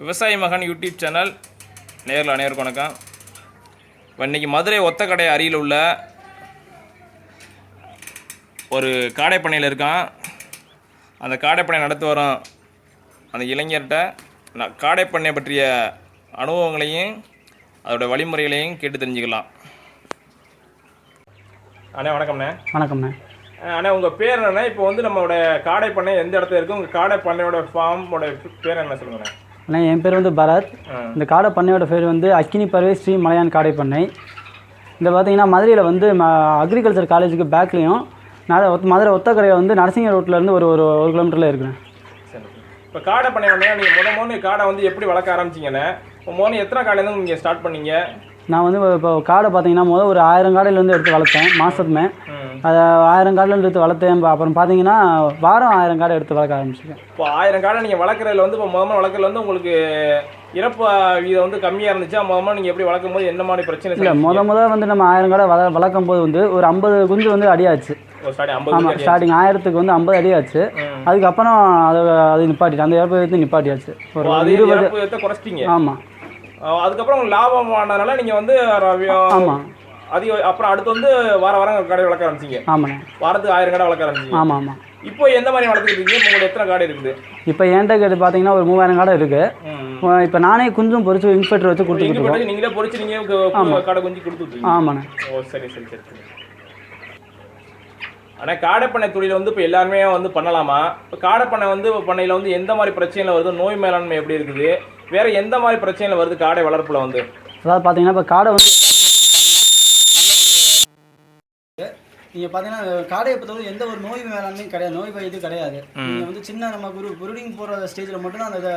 விவசாய மகன் YouTube channel. நேரில் அனைவருக்கும் வணக்கம். இப்போ இன்றைக்கி மதுரை ஒத்தக்கடை அருகில் உள்ள ஒரு காடைப்பண்ணையில் இருக்கான். அந்த காடைப்பண்ணை நடத்தி வரோம் அந்த இளைஞர்கிட்ட நான் காடைப்பண்ணை பற்றிய அனுபவங்களையும் அதோட வழிமுறைகளையும் கேட்டு தெரிஞ்சுக்கலாம். அண்ணே வணக்கம்ண்ணே. வணக்கம்ண்ணே. அண்ணா உங்கள் பேர் என்னண்ணே? இப்போ வந்து நம்மளோட காடைப்பண்ணை எந்த இடத்துல இருக்குது உங்கள் காடைப்பண்ணையோட ஃபார்மோட பேர் என்ன சொல்லுங்கண்ணே. அண்ணா என் பேர் வந்து பரத். இந்த காடை பண்ணையோட பேர் வந்து அக்கினி பறவை ஸ்ரீ மலையான் காடை பண்ணை. இந்த பார்த்தீங்கன்னா மதுரையில் வந்து ம அக்ரிகல்ச்சர் காலேஜுக்கு பேக்லேயும் மதுரை ஒத்தக்கரையை வந்து நரசிங்க ரோட்லேருந்து ஒரு ஒரு ஒரு கிலோமீட்டரில் இருக்குண்ணே. சரி. இப்போ காடை பண்ணை வந்து நீங்கள் முத முதல்ல காடை வந்து எப்படி வளர்க்க ஆரம்பிச்சிங்கண்ணே? முதல்ல எத்தனை காடையிலேருந்து நீங்கள் ஸ்டார்ட் பண்ணீங்க? நான் வந்து இப்போ காடை பார்த்தீங்கன்னா முதல் ஒரு ஆயிரம் காடையிலேருந்து எடுத்து வளர்த்தேன் மாதத்துமே. அதை ஆயிரம் காடையிலேருந்து எடுத்து வளர்த்தேன். அப்புறம் பார்த்தீங்கன்னா வாரம் ஆயிரம் காடை எடுத்து வளர்க்க ஆரம்பிச்சிருக்கேன். இப்போ ஆயிரம் காடை நீங்கள் வளர்க்குறதுல வந்து இப்போ முதல்ல வளர்க்குறதுல வந்து உங்களுக்கு இறப்பு வீதம் வந்து கம்மியாக இருந்துச்சா? முதல்ல நீங்கள் எப்படி வளர்க்கும் போது என்ன மாதிரி பிரச்சனை இல்லை முத முத வந்து நம்ம ஆயிரம் காடை வள வளர்க்கும் போது வந்து ஒரு ஐம்பது குஞ்சு வந்து அடியாச்சு. ஆமாம் அடி. ஸ்டார்டிங் ஆயிரத்துக்கு வந்து ஐம்பது அடியாச்சு. ம். அதுக்கப்புறம் அதை அது நிப்பாட்டிட்டு அந்த இறப்பு வந்து நிப்பாட்டியாச்சு. ஒரு இருபது குறைச்சிட்டீங்க. ஆமாம் அதுக்கப்புறம் லாபம் ஆனதுனால நீங்கள் வந்து ஆமாம் அதிக அப்புறம் அடுத்து வந்து வார வாரம் கடை வளர்க்க ஆரம்பிச்சிங்க. ஆமாண்ணே வாரத்துக்கு ஆயிரம் கடை வளர்க்க ஆரம்பிச்சிங்க. ஆமாம் ஆமாம் இப்போ எந்த மாதிரி வளர்த்துட்டு இருக்கீங்க? இப்போ உங்களுக்கு எத்தனை காடை இருக்குது? இப்போ என்கிட்ட கேட்டு பார்த்தீங்கன்னா ஒரு மூவாயிரம் காடை இருக்குது. இப்போ நானே குஞ்சும் பொறிச்சு இன்ஸ்பெக்டர் வச்சு கொடுத்துட்டு நீங்களே பொறிச்சு நீங்க கு- கு- கடை குஞ்சு கொடுத்துருக்கீங்க ஆமாண்ணே. ஓ சரி சரி சரி சரி. ஆனால் காடைப்பண்ணை தொழில் வந்து இப்போ எல்லாருமே வந்து பண்ணலாமா? இப்போ காடைப்பண்ணை வந்து பண்ணையில் வந்து எந்த மாதிரி பிரச்சனைகள் வருது? நோய் மேலாண்மை எப்படி இருக்குது? வேற எந்த மாதிரி பிரச்சனைகள் வருது காடை வளர்ப்புல வந்து? அதாவது பார்த்தீங்கன்னா இப்போ காடை வந்து நீங்கள் பார்த்தீங்கன்னா காடையை பொறுத்தவரை எந்த ஒரு நோய் மேலாண்மையும் கிடையாது. நோய் இது கிடையாது. நீங்கள் வந்து சின்ன நம்ம குரு குருடிங் போகிற ஸ்டேஜில் மட்டும் அந்த இதை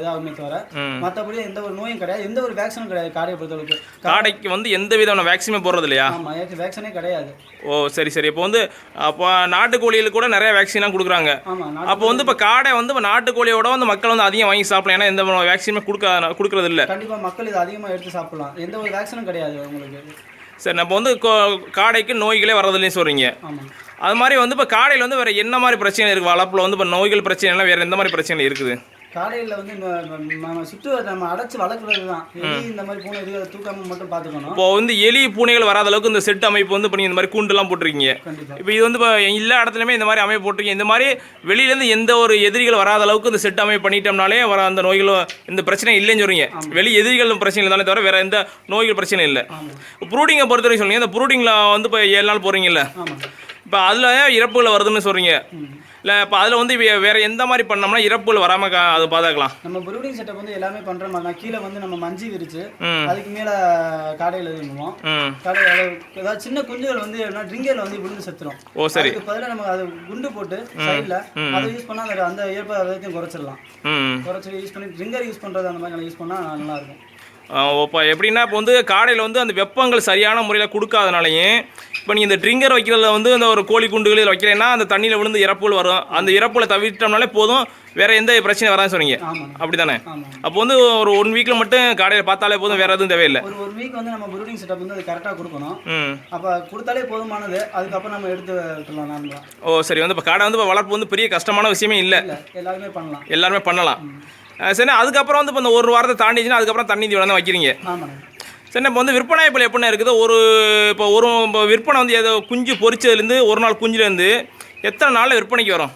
இதாகுமே தவிர ம். மற்றபடி எந்த ஒரு நோயும் கிடையாது. எந்த ஒரு வேக்சினும் கிடையாது காடையை பொறுத்தவரைக்கு காடைக்கு வந்து எந்த விதமான வேக்சினுமே போடுறது இல்லையா? ஆமாம் வேக்சினே கிடையாது. ஓ சரி சரி. இப்போ வந்து அப்போ நாட்டுக்கோழிகளுக்கு கூட நிறைய வேக்சின்லாம் கொடுக்குறாங்க. அப்போ வந்து இப்போ காடை வந்து இப்போ நாட்டுக்கோழியோட வந்து மக்கள் வந்து அதிகம் வாங்கி சாப்பிடலாம். ஏன்னா எந்த வேக்சினுமே கொடுக்க கொடுக்கறது இல்லை. கண்டிப்பாக மக்கள் இதை அதிகமாக எடுத்து சாப்பிடலாம். எந்த ஒரு வேக்சினும் கிடையாது உங்களுக்கு சரி நம்ம வந்து கோ- காடைக்கு நோய்களே வர்றதில்லையும் சொல்கிறீங்க அது மாதிரி வந்து இப்போ காடையில் வந்து வேறு என்ன மாதிரி பிரச்சனை இருக்குது வளர்ப்பில் வந்து இப்போ நோய்கள் பிரச்சனை எல்லாம் வேறு எந்த மாதிரி பிரச்சனை இருக்குது? காடையில் வந்து நம்ம- சுற்று நம்ம அடைச்சு வளர்க்குறது தான் எலி இந்த மாதிரி பூனை இதுகளை தூக்காம மட்டும் பார்த்துக்கணும். இப்போ வந்து எலி பூனைகள் வராத அளவுக்கு இந்த செட் அமைப்பு வந்து இப்போ நீங்கள் இந்த மாதிரி கூண்டுலாம் போட்டிருக்கீங்க. இப்போ இது வந்து இப்போ எல்லா இடத்துலையுமே இந்த மாதிரி அமைப்பு போட்டிருக்கீங்க. இந்த மாதிரி வெளியிலேருந்து எந்த ஒரு எதிரிகள் வராத அளவுக்கு இந்த செட் அமைப்பு பண்ணிட்டோம்னாலே வர அந்த நோய்களும் இந்த பிரச்சனை இல்லைன்னு சொல்றீங்க. வெளி எதிரிகள் பிரச்சனை இல்லை தானே தவிர வேற எந்த நோய்கள் பிரச்சனை இல்லை. ஆமாம் ப்ரூடிங்கை பொறுத்த வரைக்கும் சொல்லுங்க இந்த ப்ரூடிங்கில் வந்து இப்போ ஏழு நாள் போகிறீங்கல்ல இப்போ அதில் இறப்புகள் வருதுன்னு சொல்கிறீங்க. இல்லை இப்போ அதில் வந்து வேற எந்த மாதிரி பண்ணோம்னா இறப்புகள் வராமல் அது பாதுகாக்கலாம். நம்ம ப்ரூடிங் செட்டப் வந்து எல்லாமே பண்ணுற மாதிரி தான். கீழே வந்து நம்ம மஞ்சி விரிச்சு அதுக்கு மேலே காடையில் இருந்துவோம் ம். கடை ஏதாவது சின்ன குஞ்சுகள் வந்து என்ன ட்ரிங்கரில் வந்து விழுந்து செத்துரும். ஓ சரி. பதிலாக நம்ம அதை குண்டு போட்டு சைடில் அதை யூஸ் பண்ணால் அந்த விதத்தையும் குறைச்சிடலாம். குறைச்சி யூஸ் பண்ணி ட்ரிங்கர் யூஸ் பண்ணுறது அந்த மாதிரி யூஸ் பண்ணால் நல்லா இருக்கும். இப்போ எப்படின்னா இப்போ வந்து காடையில் வந்து அந்த வெப்பங்கள் சரியான முறையில் கொடுக்காதனாலையும் இப்போ நீங்கள் இந்த ட்ரிங்கர் வைக்கிறதுல வந்து அந்த ஒரு கோழி குண்டுகள் இதில் வைக்கிறேன்னா அந்த தண்ணியில் விழுந்து இறப்புகள் வரும். அந்த இறப்புகளை தவிர்த்தோம்னாலே போதும். வேற எந்த பிரச்சனையும் வராதுன்னு சொன்னீங்க. அப்படி தானே அப்போ வந்து ஒரு ஒன் வீக்கில் மட்டும் காடையில் பார்த்தாலே போதும் வேற எதுவும் தேவையில்லை. ஒரு ஒரு வீக் வந்து நம்ம ப்ரூடிங் செட்டப் வந்து அது கரெக்டாக கொடுக்கணும். அப்போ கொடுத்தாலே போதுமானது. அதுக்கப்புறம் நம்ம எடுத்து விட்டுலாம் ஓ சரி. வந்து இப்போ காடை வந்து இப்போ வளர்ப்பு வந்து பெரிய கஷ்டமான விஷயமே இல்லை. இல்லை எல்லாருமே பண்ணலாம். எல்லாருமே பண்ணலாம். அஹ் சரி அதுக்கப்புறம் வந்து இப்போ இந்த ஒரு வாரத்தை தாண்டிச்சுன்னா அதுக்கப்புறம் தண்ணி தீவனம் தான் வைக்கிறீங்க. ஆமாண்ணே சரி இப்போ வந்து விற்பனை இப்போ எப்படின்னா இருக்குது? ஒரு இப்போ ஒரு இப்போ விற்பனை வந்து ஏதோ குஞ்சு பொரிச்சதுலேருந்து ஒரு நாள் குஞ்சுலேருந்து எத்தனை நாளில் விற்பனைக்கு வரும்?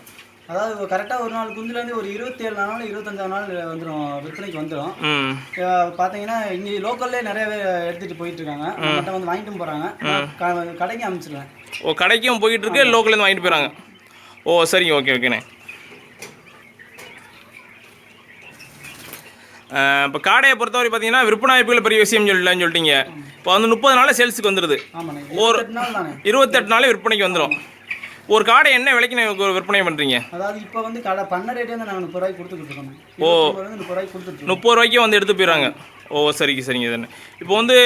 அதாவது கரெக்டாக ஒரு நாள் குஞ்சுலேருந்து ஒரு இருபத்தேழு நாள் இருபத்தஞ்சாம் நாள் வந்துடும் விற்பனைக்கு வந்துடும் பார்த்தீங்கன்னா இங்கே லோக்கல்லே நிறைய பேர் எடுத்துகிட்டு போயிட்டு இருக்காங்க. வந்து வாங்கிட்டும் போகிறாங்க கடைக்கு அனுப்பிச்சிடுவேன் ஓ கடைக்கும் போயிட்டு இருக்கு லோக்கல்லேருந்து வாங்கிட்டு போயிறாங்க ஓ சரிங்க ஓகே ஓகேண்ணே. இப்போ காடையை பொறுத்தவரை பார்த்தீங்கன்னா விற்பனை வாய்ப்புகள் பெரிய விஷயம் சொல்லலாம்னு சொல்லிட்டீங்க. இப்போ வந்து முப்பது நாளில் சேல்ஸுக்கு வந்துடுது ஒரு- இருபத்தெட்டு நாள் நாளே விற்பனைக்கு வந்துடும் ஒரு காடை என்ன விலைக்கு நீங்கள் விற்பனை பண்ணுறீங்க அதாவது இப்போ வந்து கடை பண்ண ரேட்டே வந்து நாங்கள் முப்பது ரூபாய்க்கு கொடுத்துட்டு இருக்கோம். இருபத்தொம்பதுலேருந்து முப்பது ரூபாய்க்கு கொடுத்துட்டு முப்பது ரூபாய்க்கு வந்து எடுத்து போயிடுறாங்க ஓ சரிங்க சரிங்க தானே இப்போ வந்து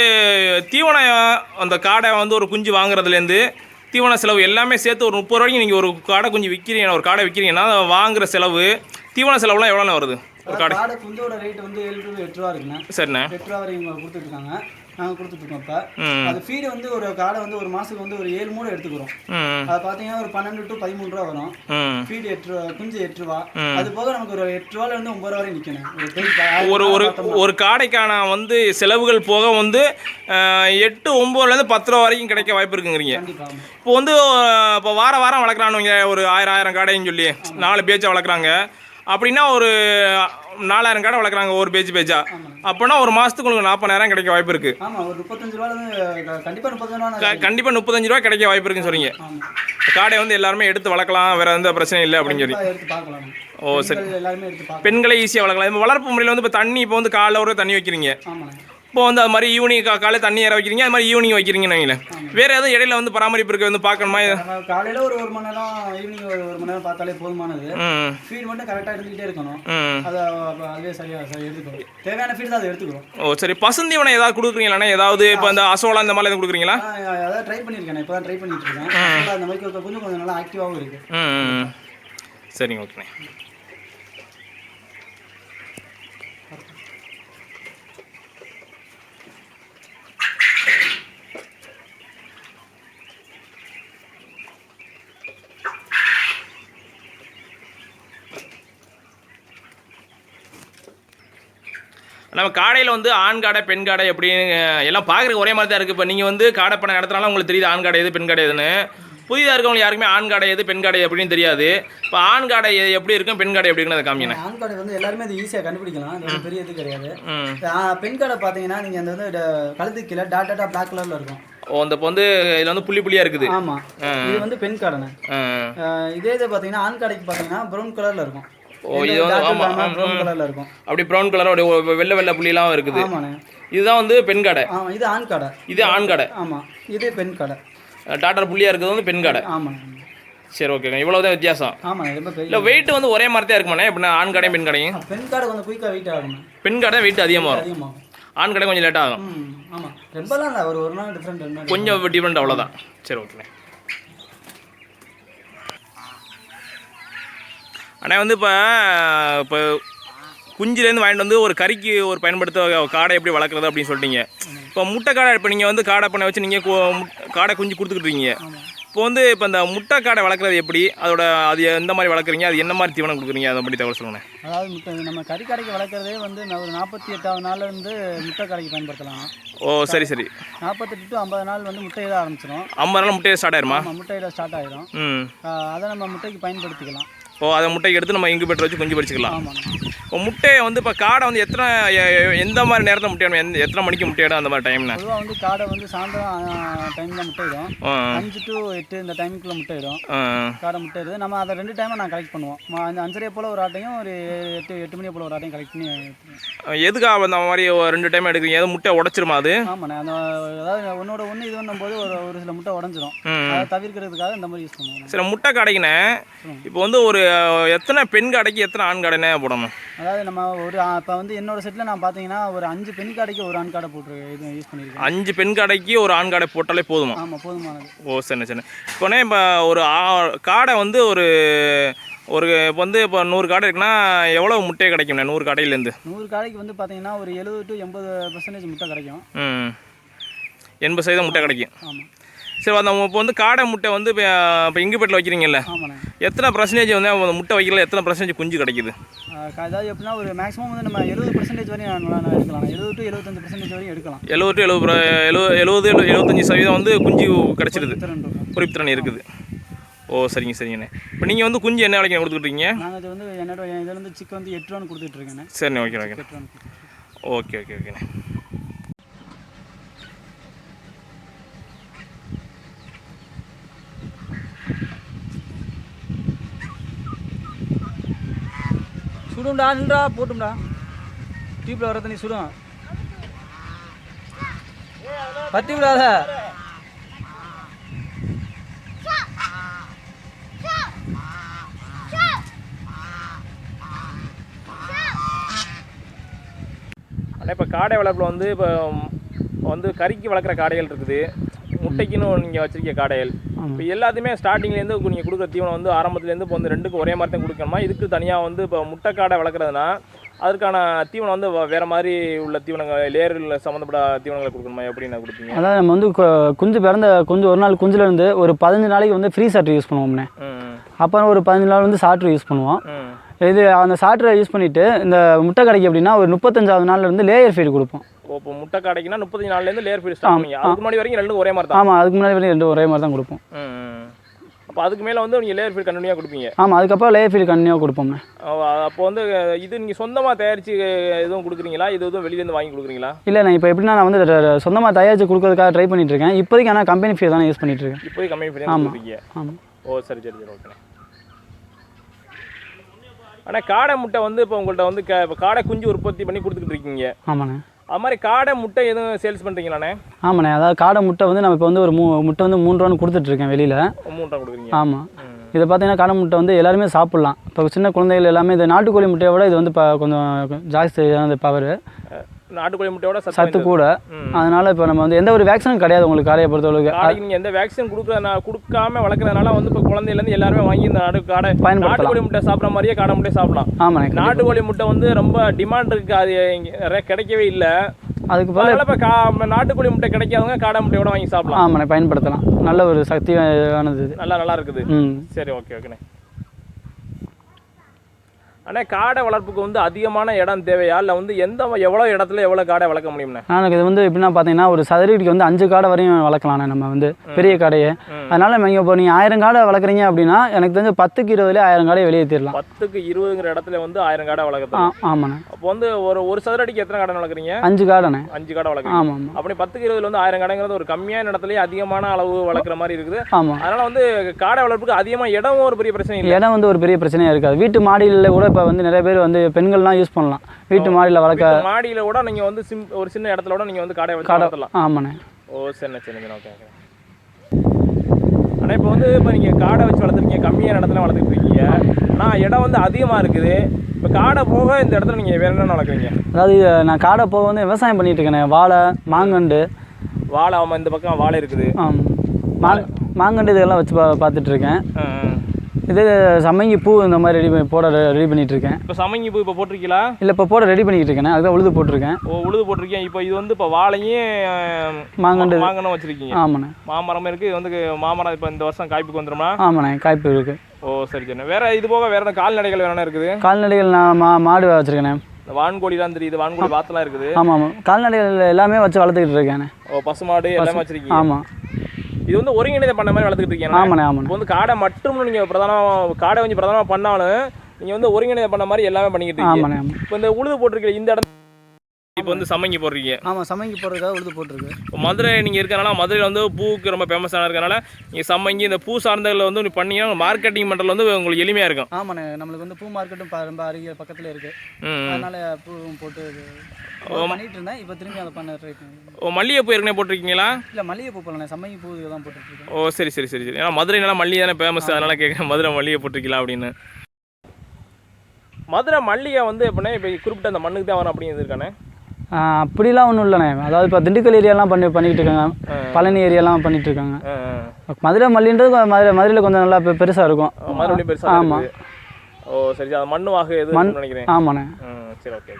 தீவனம் அந்த காடை வந்து ஒரு குஞ்சு வாங்குறதுலேருந்து தீவன செலவு எல்லாமே சேர்த்து ஒரு முப்பது ரூபாய்க்கு நீங்கள் ஒரு காடை குஞ்சு விற்கிறீங்க ஒரு காடை விற்கிறீங்கன்னா அதை வாங்குற செலவு தீவன செலவுலாம் எவ்வளோண்ணே வருது? ஒரு காடை. குஞ்சோட ரேட் வந்து ஏழு டு எட்டு ரூபா இருக்குண்ணே. சரிண்ணே. எட்டு ரூபா வரைக்கும் இவங்க இருக்காங்க நாங்கள் கொடுத்துட்ருக்கோம் இப்போ. அது ஃபீடு வந்து ஒரு காடை வந்து ஒரு மாதத்துக்கு வந்து ஒரு ஏழு மூணு எடுத்துக்கிறோம். அது பார்த்தீங்கன்னா ஒரு பன்னெண்டு டு பதிமூணு ரூபா வரும். ஃபீடு எட்டு ரூபா குஞ்சு எட்டு ரூபா. அது போக நமக்கு ஒரு எட்டு ரூபால இருந்து ஒன்பது ரூபா வரை நிற்கணும் ஒரு ஒரு ஒரு காடைக்கான வந்து செலவுகள் போக வந்து எட்டு ஒம்போதுலேருந்து பத்து ரூபா வரைக்கும் கிடைக்க வாய்ப்பு இருக்குங்கிறீங்க. இப்போ வந்து இப்போ வார வாரம் வளர்க்குறானுங்க ஒரு ஆயிரம் ஆயிரம் காடைன்னு சொல்லி நாலு பேஜை வளர்க்குறாங்க. அப்படின்னா ஒரு நாலாயிரம் காடை வளர்க்குறாங்க ஒரு பேஜ் பேஜா. அப்போனா ஒரு மாதத்துக்கு உங்களுக்கு நாற்பதாயிரம் கிடைக்க வாய்ப்பு ரூபா கண்டிப்பாக முப்பத்தஞ்சு ரூபா கிடைக்க வாய்ப்பு இருக்குன்னு சொல்றீங்க காடையை வந்து எல்லாருமே எடுத்து வளர்க்கலாம் வேற எந்த பிரச்சனையும் இல்லை அப்படின்னு சொல்லி. ஓ சரி. பெண்கள் ஈஸியாக வளர்க்கலாம். வளர்ப்பு முறையில் வந்து இப்போ தண்ணி இப்போ வந்து காலைல ஒரு தண்ணி வைக்கிறீங்க. இப்போ வந்து அது மாதிரி ஈவினிங் கா காலையில் தண்ணி ஏற வைக்கிறீங்க அது மாதிரி ஈவினிங் வைக்கிறீங்கன்னு வைங்களேன். வேறு எதுவும் இடையில வந்து பராமரிப்பு இருக்க வந்து பார்க்கணுமா? காலையில ஒரு ஒரு மணி நேரம் ஈவினிங் ஒரு ஒரு மணி நேரம் பார்த்தாலே போதுமானது. ஃபீட் மட்டும் கரெக்டாக எடுத்துக்கிட்டே இருக்கணும். அதை அதுவே சரியா சரி எடுத்துக்கிறோம் தேவையான ஃபீட் தான் அதை எடுத்துக்கிறோம். ஓ சரி. பசுந்தீவனம் ஏதாவது கொடுக்குறீங்களாண்ணே? ஏதாவது இப்போ இந்த அசோலா இந்த மாதிரி எதுவும் கொடுக்குறீங்களா? அதான் ட்ரை பண்ணியிருக்கேன் இப்போ தான் ட்ரை பண்ணிட்டு இருக்கேன். அந்த மாதிரி கொஞ்சம் கொஞ்சம் நல்லா ஆக்டிவாகவும் இருக்கு. ம் ம், ம். சரிங்க ஓகேண்ணே. நம்ம காடையில் வந்து ஆண் காடை பெண் காடை எப்படின்னு எல்லாம் பார்க்குறதுக்கு ஒரே மாதிரி தான் இருக்குது இப்போ நீங்கள் வந்து காடை பண்ண நடத்துனாலும் உங்களுக்கு தெரியுது ஆண் காடை எது பெண் காடை எதுன்னு. புதிதாக இருக்கவங்க யாருக்குமே ஆண் காடை எது பெண் காடை எப்படின்னு தெரியாது. இப்போ ஆண் காடை எப்படி இருக்கும் பெண் காடை எப்படி இருக்குன்னு அதை காமிங்கண்ணே ஆண் காடை வந்து எல்லாருமே அது ஈஸியாக கண்டுபிடிக்கலாம். அது பெரிய இது கிடையாது. பெண் காடை பார்த்தீங்கன்னா நீங்கள் அந்த வந்து கழுத்து கீழே டாட் டாட்டா பிளாக் கலரில் இருக்கும். ஓ அந்த இப்போ வந்து இதில் வந்து புள்ளி புள்ளியாக இருக்குது. ஆமாம் இது வந்து பெண் காடைண்ணே. இதே இது பார்த்தீங்கன்னா ஆண் காடைக்கு பார்த்தீங்கன்னா ப்ரௌன் கலரில் இருக்கும். ஓ இது வந்து ஆமாம் ப்ரௌன் கலரில் இருக்கும். அப்படி ப்ரௌன் கலர் அப்படியே வெள்ளை வெள்ளை புள்ளிலாம் இருக்குது. ஆமாண்ணே. இதுதான் வந்து பெண் காடை. ஆமாம் இது ஆண் காடை. இது ஆண் காடை. ஆமாம் இது பெண் காடை. டாட்டர் புள்ளியாக இருக்கிறது வந்து பெண் காடை. ஆமாண்ணே. சரி ஓகேங்க இவ்வளோ தான் வித்தியாசம். ரொம்ப பெரிய இல்லை வெயிட் வந்து ஒரே மாதிரி தான் இருக்குமாண்ணே? எப்படின்னா ஆண் கடையும் பெண் கடையும்? பெண் காடை கொஞ்சம் குயிக்காக வெயிட் ஆகணும் பெண் கடை வெயிட் அதிகமாக வரும். அதிகமாகும் ஆண் கடை கொஞ்சம் லேட்டாக ஆகும். ம் ஆமாம் ரொம்பலாம் இல்லை ஒரு ஒரு நாள் டிஃப்ரெண்ட் கொஞ்சம் டிஃப்ரெண்ட் அவ்வளோதான் சரி ஓகேண்ணே அண்ணா வந்து இப்போ இப்போ குஞ்சிலேருந்து வாங்கிட்டு வந்து ஒரு கறிக்கு ஒரு பயன்படுத்த காடை எப்படி வளர்க்குறது அப்படின்னு சொல்லிட்டீங்க. இப்போ முட்டை காடை இப்போ நீங்கள் வந்து காடை பண்ண வச்சு நீங்கள் காடை குஞ்சு கொடுத்துக்கிட்டு இருக்கீங்க. ஆமாம் இப்போ வந்து இப்போ இந்த முட்டை காடை வளர்க்குறது எப்படி? அதோட அது எந்த மாதிரி வளர்க்குறீங்க? அது என்ன மாதிரி தீவனம் கொடுக்குறீங்க? அதை பற்றி தகவல் சொல்லுங்கள் அதாவது முட்டை நம்ம கறி கடைக்கு வளர்க்குறதே வந்து ஒரு நாற்பத்தி எட்டாவது நாள்ல இருந்து முட்டை கடைக்கு பயன்படுத்தலாம். ஓ சரி சரி. நாற்பத்தெட்டு டு ஐம்பது நாள் வந்து முட்டையிட ஆரம்பிச்சிடும் ஐம்பது நாள் முட்டையை ஸ்டார்ட் ஆயிருமா? முட்டையிட ஸ்டார்ட் ஆயிடும் ம். ஆஹ் அதை நம்ம முட்டைக்கு பயன்படுத்திக்கலாம். ஓ அதை முட்டைக்கு எடுத்து நம்ம இங்கு வச்சு குஞ்சு பறிச்சுக்கலாம். இப்போ முட்டையை வந்து இப்போ காடை வந்து எத்தனை எந்த மாதிரி நேரத்தில் முட்டையிடும் எந்த எத்தனை மணிக்கு முட்டையிடும் அந்த மாதிரி டைம்னா பொதுவாக வந்து காடை வந்து சாயந்தரம் டைமில் முட்டையிடும் அஞ்சு டு எட்டு இந்த டைமுக்குள்ளே முட்டையிடும் காடை முட்டையிடுது நம்ம அதை ரெண்டு டைமாக நான் கலெக்ட் பண்ணுவோம். அந்த அஞ்சரை போல் ஒரு ஆட்டையும் ஒரு எட்டு எட்டு மணி போல் ஒரு ஆட்டையும் கலெக்ட் பண்ணி. எதுக்காக அந்த மாதிரி ரெண்டு டைம் எடுக்கிறீங்க? எதுவும் முட்டை உடச்சிருமா அது? ஆமாண்ணே. அந்த அதாவது ஒன்னோட ஒன்று இது பண்ணும் போது ஒரு ஒரு சில முட்டை உடஞ்சிரும். அதை தவிர்க்கிறதுக்காக இந்த மாதிரி யூஸ் பண்ணுவோம். சரி முட்டை கடைக்குண்ணே இப்போ வந்து ஒரு எத்தனை பெண் கடைக்கு எத்தனை ஆண் கடைனே போடணும்? அதாவது நம்ம ஒரு இப்போ வந்து என்னோட செட்டில் நான் பார்த்தீங்கன்னா ஒரு அஞ்சு பெண் காடைக்கு ஒரு ஆண் காடை போட்டு இது யூஸ் பண்ணியிருக்கேன் அஞ்சு பெண் கடைக்கு ஒரு ஆண் கடை போட்டாலே போதுமா? ஆமாம் போதுமானது. ஓ சரி சரி. இப்போனே இப்போ ஒரு ஆ- காடை வந்து ஒரு ஒரு இப்போ வந்து இப்போ நூறு காடை இருக்குன்னா எவ்வளோ முட்டை கிடைக்கும்ண்ணே நூறு கடையிலேருந்து? நூறு காடைக்கு வந்து பார்த்தீங்கன்னா ஒரு எழுபது டு எண்பது பர்சன்டேஜ் முட்டை கிடைக்கும். எண்பது சதவீதம் முட்டை கிடைக்கும். ஆமாம் சரி அந்த இப்போ வந்து காடை முட்டை வந்து இப்போ இப்போ இங்குபேட்டில் வைக்கிறீங்கல்ல. எத்தனை பர்சன்டேஜ் வந்து அந்த முட்டை வைக்கல எத்தனை பர்சன்டேஜ் குஞ்சு கிடைக்குது? அதாவது எப்படின்னா ஒரு மேக்ஸிமம் வந்து நம்ம எழுபது பர்சன்டேஜ் வரையும் எடுக்கலாம். எழுபது டு எழுபத்தஞ்சு பர்சன்டேஜ் வரையும் எடுக்கலாம். எழுபது டு எழுபது எழுபது எழுபது எழுபத்தஞ்சி சதவீதம் வந்து குஞ்சு கிடச்சிருது. குறிப்பித்திறன் இருக்குது. ஓ சரிங்க சரிங்கண்ணே. இப்போ நீங்கள் வந்து குஞ்சு என்ன விலைக்கு கொடுத்துட்ருக்கீங்க நாங்கள் இது வந்து என்னோட இதில் வந்து சிக்கு வந்து எட்டு ரூபான்னு கொடுத்துட்டு இருக்கேண்ணே. சரிண்ணே ஓகே ஓகே. ஓகே ஓகே ஓகேண்ணே. சுடும்டா நின்றா போட்டும்டா. டியூப்ல வர தண்ணி சுடும் பத்தி விடாத. ஆனால் இப்போ காடை வளர்ப்பில் வந்து இப்போ வந்து கறிக்கு வளர்க்குற காடைகள் இருக்குது. முட்டைக்குன்னு நீங்கள் வச்சிருக்க காடைகள். இப்போ எல்லாத்தையுமே ஸ்டார்டிங்லேருந்து நீங்கள் கொடுக்குற தீவனம் வந்து ஆரம்பத்துலேருந்து இப்போ வந்து ரெண்டுக்கும் ஒரே மாதிரி தான் கொடுக்கணுமா? இதுக்கு தனியாக வந்து இப்போ முட்டை காடை வளர்க்குறதுனா அதற்கான தீவனம் வந்து வேற மாதிரி உள்ள தீவனங்கள் லேயரில் சம்மந்தப்பட்ட தீவனங்களை கொடுக்கணுமா? எப்படி நான் கொடுப்பீங்க? அதாவது நம்ம வந்து குஞ்சு பிறந்த குஞ்சு ஒரு நாள் குஞ்சுலேருந்து ஒரு பதினஞ்சு நாளைக்கு வந்து ஃப்ரீ சாட்ரு யூஸ் பண்ணுவோம்ண்ணே. ம் அப்புறம் ஒரு பதினஞ்சு நாள் வந்து சாட்ரு யூஸ் பண்ணுவோம். இது அந்த சாட்டரை யூஸ் பண்ணிவிட்டு இந்த முட்டை கடைக்கு அப்படின்னா ஒரு முப்பத்தஞ்சாவது நாள்ல இருந்து லேயர் ஃபீடு கொடுப்போம். இப்போ முட்டை கடைக்குன்னா முப்பத்தஞ்சு நாள்லேருந்து லேயர் ஃபீட் ஸ்டார்ட் பண்ணீங்க அதுக்கு முன்னாடி வரைக்கும் ரெண்டும் ஒரே மாதிரி தான். ஆமாம் அதுக்கு முன்னாடி வரையும் ரெண்டு ஒரே மாதிரி தான் கொடுப்போம். அப்போ அதுக்கு மேலே வந்து நீங்கள் லேயர் ஃபீட் கண்டினியூவாக கொடுப்பீங்க. ஆமாம் அதுக்கப்புறம் லேயர் ஃபீடு கண்டினியூவாக கொடுப்போம்ண்ணே அப்போ வந்து இது நீங்கள் சொந்தமாக தயாரித்து எதுவும் கொடுக்குறீங்களா? இது எதுவும் வெளியிலேருந்து வாங்கி கொடுக்குறீங்களா? இல்லை நான் இப்போ எப்படின்னா நான் வந்து சொந்தமாக தயாரித்து கொடுக்கறதுக்காக ட்ரை பண்ணிட்டு இருக்கேன். இப்போதைக்கு ஆனால் கம்பெனி ஃபீ தான் யூஸ் பண்ணிட்டு இருக்கேன். இப்போதைக்கு கம்மி பண்ணி ஆமா. கொடுக்குறீங்க ஆமாம் ஓ சரி சரி சரி ஓகே ஆனால் காடை முட்டை வந்து இப்போ உங்கள்கிட்ட வந்து க இப்போ காடை குஞ்சு உற்பத்தி பண்ணி கொடுத்துக்கிட்டு இருக்கீங்க. ஆமாண்ணே. அது மாதிரி காடை முட்டை எதுவும் சேல்ஸ் பண்ணுறீங்களாண்ணே ஆமாண்ணே அதாவது காடை முட்டை வந்து நம்ம இப்போ வந்து ஒரு மூ முட்டை வந்து மூணு ரூபான்னு கொடுத்துட்ருக்கேன் வெளியில். மூன்றா கொடுக்குறீங்க? ஆமாம். இதை பார்த்தீங்கன்னா காடை முட்டை வந்து எல்லாருமே சாப்பிட்லாம். இப்போ சின்ன குழந்தைகள் எல்லாமே இந்த நாட்டுக்கோழி முட்டையை விட இது வந்து இப்போ கொஞ்சம் ஜாஸ்தியான பவர் நாட்டுக்கோழி முட்டையோட சத்து கூட. அதனால இப்போ நம்ம வந்து எந்த ஒரு வேக்சினும் கிடையாது உங்களுக்கு காடையை பொறுத்தளவுக்கு காடைக்கு நீங்கள் எந்த வேக்சின் கொடுக்குறதுனா கொடுக்காம வளர்க்குறதுனால வந்து இப்போ குழந்தையிலேருந்து எல்லாருமே வாங்கி இந்த நாடு காடை. நாட்டுக்கோழி முட்டை சாப்பிட்ற மாதிரியே காடை முட்டை சாப்பிடலாம். ஆமாண்ணே நாட்டுக்கோழி முட்டை வந்து ரொம்ப டிமாண்ட் இருக்கு. அது நிறைய கிடைக்கவே இல்லை. அதுக்கு பதிலா அதனால இப்போ கா நாட்டுக்கோழி முட்டை கிடைக்காதவங்க காடை முட்டையோட வாங்கி சாப்பிடலாம். ஆமாண்ணே பயன்படுத்தலாம். நல்ல ஒரு சக்தியானது இது. நல்லா நல்லா இருக்குது. சரி ஓகே ஓகேண்ணே அண்ணே காடை வளர்ப்புக்கு வந்து அதிகமான இடம் தேவையா? இல்லை வந்து எந்த எவ்வளோ இடத்துல எவ்வளோ காடை வளர்க்க முடியும்ண்ணே? எனக்கு இது வந்து எப்படின்னா பார்த்தீங்கன்னா ஒரு சதுரடிக்கு வந்து அஞ்சு காடை வரையும் வளர்க்கலாண்ணே நம்ம வந்து பெரிய காடையை. அதனால நீங்கள் இப்போ நீங்கள் ஆயிரம் காடை வளர்க்குறீங்க அப்படின்னா எனக்கு தெரிஞ்சு பத்துக்கு இருபதுலேயே ஆயிரம் காடையை வெளியேற்றிடலாம் பத்துக்கு இருபதுங்கிற இடத்துல வந்து ஆயிரம் காடை ஆ வளர்க்குறது ஆமாண்ணே. அப்போ வந்து ஒரு ஒரு சதுர அடிக்கு எத்தனை காடை வளர்க்குறீங்க? அஞ்சு காடைண்ணே. அஞ்சு காடை வளர்க்குறீங்க. ஆமாம் ஆமாம் அப்படி பத்துக்கு இருபதுல வந்து ஆயிரம் கடைங்கிறது ஒரு கம்மியான இடத்துலயே அதிகமான அளவு வளர்க்குற மாதிரி இருக்குது. ஆமாம் அதனால வந்து காடை வளர்ப்புக்கு அதிகமாக இடமும் ஒரு பெரிய பிரச்சனை இல்லை. இடம் வந்து ஒரு பெரிய பிரச்சனையாக இருக்காது. வீட்டு மாடியில் கூட இப்போ வந்து நிறைய பேர் வந்து பெண்கள்லாம் யூஸ் பண்ணலாம். வீட்டு மாடியில் வளர்க்க மாடியில கூட நீங்க வந்து சிம் ஒரு சின்ன இடத்துல கூட நீங்க வந்து காடை காடை வளர்த்தலாம். ஆமாண்ணே. ஓ சரிண்ணே சரிண்ணே ஓகே ஓகே ஆனால் இப்போ வந்து இப்போ நீங்கள் காடை வச்சு வளர்த்துருக்கீங்க கம்மியான இடத்துல வளர்த்துட்டு இருக்கீங்க ஆனால் இடம் வந்து அதிகமாக இருக்குது. இப்போ காடை போக இந்த இடத்துல நீங்கள் வேற என்ன வளர்க்குறீங்க? அதாவது நான் காடை போக வந்து விவசாயம் பண்ணிட்டு இருக்கேனே வாழை மாங்கண்டு வாழை ஆமாம் இந்த பக்கம் வாழை இருக்குது. ஆம், மா மாங்கண்டு இதெல்லாம் வச்சு பா ஆ. இது சம்மங்கி பூ இந்த மாதிரி ரெடி பண்ணி போட ரெடி பண்ணிட்டு இருக்கேன் இப்போ சமங்கி பூ இப்போ போட்டிருக்கீங்களா? இல்லை இப்போ போட ரெடி பண்ணிக்கிட்டு இருக்கேன் அதுதான் உழுது போட்டிருக்கேன். ஓ உழுது போட்டிருக்கீங்க. இப்போ இது வந்து இப்போ வாழையும் மாங்கண்டு மாங்கன்னு வச்சிருக்கீங்க. ஆமாண்ணே. மாமரம் இருக்குது இது வந்து மாமரம் இப்போ இந்த வருஷம் காய்ப்புக்கு வந்துடுமா ஆமாண்ணே காய்ப்பு இருக்குது ஓ சரி சரி. வேற இது போக வேற கால்நடைகள் என்ன இருக்குது? கால்நடைகள் நான் மா மாடு வச்சுருக்கேனே இந்த வான்கோழிலாம் தெரியுது. வான்கோழி வாத்தெல்லாம் இருக்குது. ஆமாம் ஆமாம். கால்நடைகள் எல்லாமே வச்சு வளர்த்துக்கிட்டு இருக்கேனே ஓ பசுமாடு எல்லாமே வச்சிருக்கீங்க. ஆமாம். இது வந்து ஒருங்கிணைந்த பண்ண மாதிரி வளர்த்துக்கிட்டு இருக்கீங்க ஆமாண்ணே இப்போ வந்து காடை மட்டும் நீங்க பிரதானமா காடை கொஞ்சம் பிரதானமா பண்ணாலும் நீங்க வந்து ஒருங்கிணைந்த பண்ண மாதிரி எல்லாமே பண்ணிக்கிட்டு இருக்கீங்க. இப்போ இந்த உழுது போட்டிருக்க இந்த இடம் இப்போ வந்து சம்மங்கி போடுறீங்க ஆமாம் சம்மங்கி போடுறதுக்காக உழுது போட்டிருக்கு. இப்போ மதுரை நீங்கள் இருக்கறனால மதுரையில் வந்து பூவுக்கு ரொம்ப ஃபேமஸான இருக்கனால நீங்கள் சம்மங்கி இந்த பூ சார்ந்ததில் வந்து பண்ணீங்கன்னா மார்க்கெட்டிங் பண்ணுறதுல வந்து உங்களுக்கு எளிமையாக இருக்கும். ஆமாண்ணே நம்மளுக்கு வந்து பூ மார்க்கெட்டும் ரொம்ப அருகில் பக்கத்தில் இருக்குது அதனால பூவும் போட்டு பண்ணிட்டு இருந்தேன் இப்போ திரும்பி அதை பண்ண ட்ரை ஓ மல்லிகைப்பூ ஏற்கனவே போட்டிருக்கீங்களா? இல்லை மல்லிகை பூ போடலண்ணே சம்மங்கி பூ தான் போட்டுட்டு இருக்கேன் ஓ சரி சரி சரி சரி. ஏன்னா மதுரைனால மல்லிகை தானே ஃபேமஸ் அதனால கேட்குறேன் மதுரை மல்லிகை போட்டிருக்கலாம் அப்படின்னு. மதுரை மல்லிகை வந்து எப்படின்னா இப்போ குறிப்பிட்ட அந்த மண்ணுக்கு தான் வரும் அப்படிங்கிறது இருக்கானே அப்படிலாம் ஒன்றும் இல்லைண்ணே. அதாவது இப்போ திண்டுக்கல் ஏரியாலாம் பண்ணி பண்ணிக்கிட்டு இருக்காங்க. பழனி ஏரியாலாம் பண்ணிட்டு இருக்காங்க. மதுரை மல்லின்றது மதுரை மதுரையில் கொஞ்சம் நல்லா இருக்கும். பெருசாக ஆமா. இருக்குது ஓ சரி அது மண்ணு வாகு எது மண் இருக்குன்னு நினைக்கிறேன். ஆமாண்ணே. சரி ஓகே.